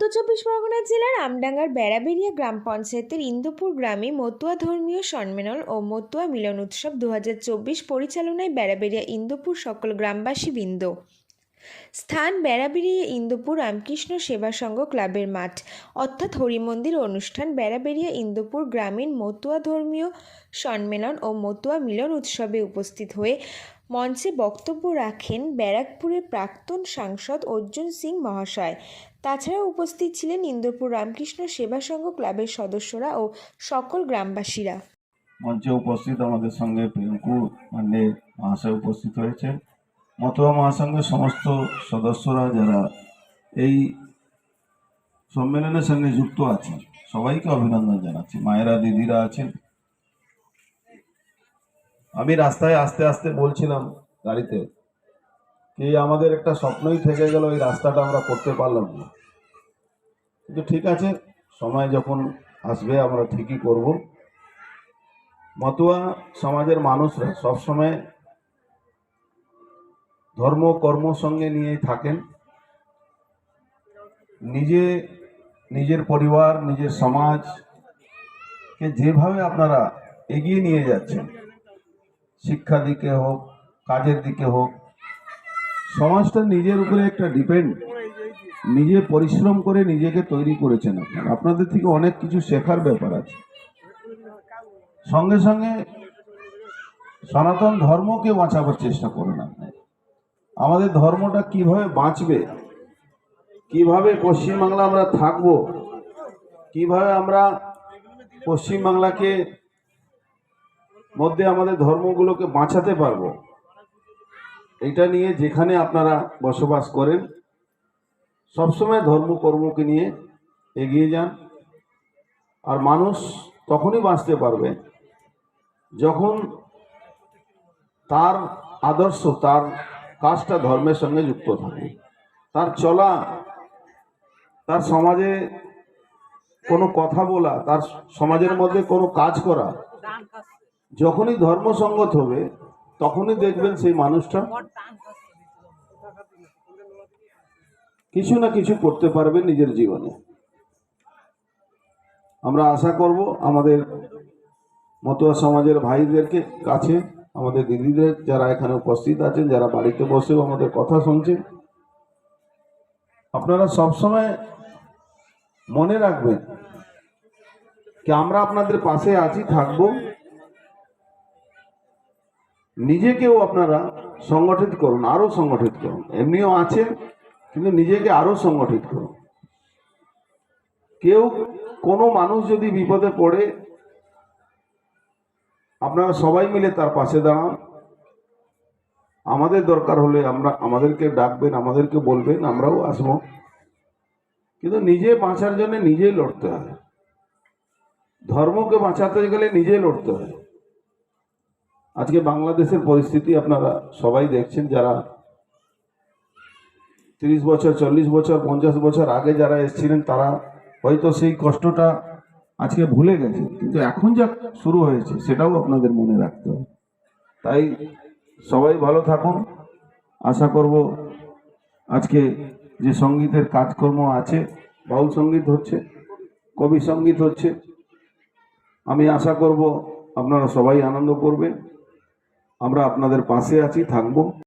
উত্তর চব্বিশ পরগনা জেলার আমডাঙ্গার বেড়াবেড়িয়া গ্রাম পঞ্চায়েতের ইন্দুপুর গ্রামে মতুয়া ধর্মীয় সম্মেলন ও মতুয়া মিলন উৎসব দু হাজার চব্বিশ পরিচালনায় বেড়াবেড়িয়া ইন্দুপুর সকল গ্রামবাসী বৃন্দ স্থান বেড়াবেড়িয়া ইন্দুপুর রামকৃষ্ণ সেবা সংঘ ক্লাবের মাঠ। অর্থাৎ হরিমন্দির অনুষ্ঠান বেড়াবেড়িয়া ইন্দুপুর গ্রামীণ মতুয়া ধর্মীয় সম্মেলন ও মতুয়া মিলন উৎসবে উপস্থিত হয়ে মঞ্চে বক্তব্য রাখেন ব্যারাকপুরের প্রাক্তন সাংসদ অর্জুন সিং মহাশয়। তাছাড়া উপস্থিত ছিলেন ইন্দুপুর রামকৃষ্ণ সেবা সংঘ ক্লাবের সদস্যরা ও সকল গ্রামবাসীরা। মঞ্চে উপস্থিত আমাদের সঙ্গে পিঙ্কু পান্ডে মহাশয় উপস্থিত হয়েছে মতুয়া মহাসংঘের সমস্ত সদস্যরা যারা এই সম্মেলনের সঙ্গে যুক্ত আছেন, সবাইকে অভিনন্দন জানাচ্ছি। মায়েরা দিদিরা আছেন। আমি রাস্তায় আস্তে আস্তে বলছিলাম গাড়িতে যে আমাদের একটা স্বপ্নই থেকে গেল, এই রাস্তাটা আমরা করতে পারলাম না। কিন্তু ঠিক আছে, সময় যখন আসবে, আমরা ঠিকই করব। মতুয়া সমাজের মানুষরা সবসময় ধর্ম, কর্ম সঙ্গে নিয়ে থাকেন। নিজে, নিজের পরিবার, নিজের সমাজকে যেভাবে আপনারা এগিয়ে নিয়ে যাচ্ছেন, শিক্ষা দিকে হোক, কাজের দিকে হোক, সমাজটা নিজের উপরে একটা ডিপেন্ড নিজে পরিশ্রম করে নিজেকে তৈরি করেছেন আপনাদের থেকে অনেক কিছু শেখার ব্যাপার আছে। সঙ্গে সঙ্গে সনাতন ধর্মকে বাঁচাবার চেষ্টা করুন আপনি। আমাদের ধর্মটা কীভাবে বাঁচবে? কীভাবে পশ্চিমবাংলা আমরা থাকব? কীভাবে আমরা পশ্চিমবাংলাকে মধ্যে আমাদের ধর্মগুলোকে বাঁচাতে পারব? এটা নিয়ে যেখানে আপনারা বসবাস করেন, সবসময় ধর্ম কর্মকে নিয়ে এগিয়ে যান। আর মানুষ তখনই বাঁচতে পারবে যখন তার আদর্শ, তার কাজটা ধর্মের সঙ্গে যুক্ত থাকে। তার চলা, তার সমাজে কোনো কথা বলা, তার সমাজের মধ্যে কোনো কাজ করা, যখনই ধর্মসঙ্গত হবে, তখনই দেখবেন সেই মানুষটা কিছু না কিছু করতে পারবে নিজের জীবনে। আমরা আশা করব আমাদের মতুয়া সমাজের ভাইদেরকে কাছে আমাদের দিদিদের যারা এখানে উপস্থিত আছেন, যারা বাড়িতে বসেও আমাদের কথা শুনছেন, আপনারা সবসময় মনে রাখবেন কি আমরা আপনাদের পাশে আছি, থাকব। নিজেকেও আপনারা সংগঠিত করুন, আরও সংগঠিত করুন। এমনিও আছেন, কিন্তু নিজেকে আরও সংগঠিত করুন। কেউ কোনো মানুষ যদি বিপদে পড়ে আপনারা সবাই মিলে তার পাশে দাঁড়ান। আমাদের দরকার হলে আমরা, আমাদেরকে ডাকবেন, আমাদেরকে বলবেন, আমরাও আসব। কিন্তু নিজে বাঁচার জন্য নিজেই লড়তে হয়। ধর্মকে বাঁচাতে গেলে নিজেই লড়তে হয়। আজকে বাংলাদেশের পরিস্থিতি আপনারা সবাই দেখছেন, যারা তিরিশ বছর, চল্লিশ বছর, পঞ্চাশ বছর আগে যারা এসেছিলেন, তারা হয়তো সেই কষ্টটা আজকে ভুলে গেছে। কিন্তু এখন যা শুরু হয়েছে, সেটাও আপনাদের মনে রাখতে হবে। তাই সবাই ভালো থাকুন। আশা করব আজকে যে সঙ্গীতের কাজকর্ম আছে, বাউল সংগীত হচ্ছে, কবি সংগীত হচ্ছে, আমি আশা করব আপনারা সবাই আনন্দ করবেন। আমরা আপনাদের পাশে আছি, থাকব।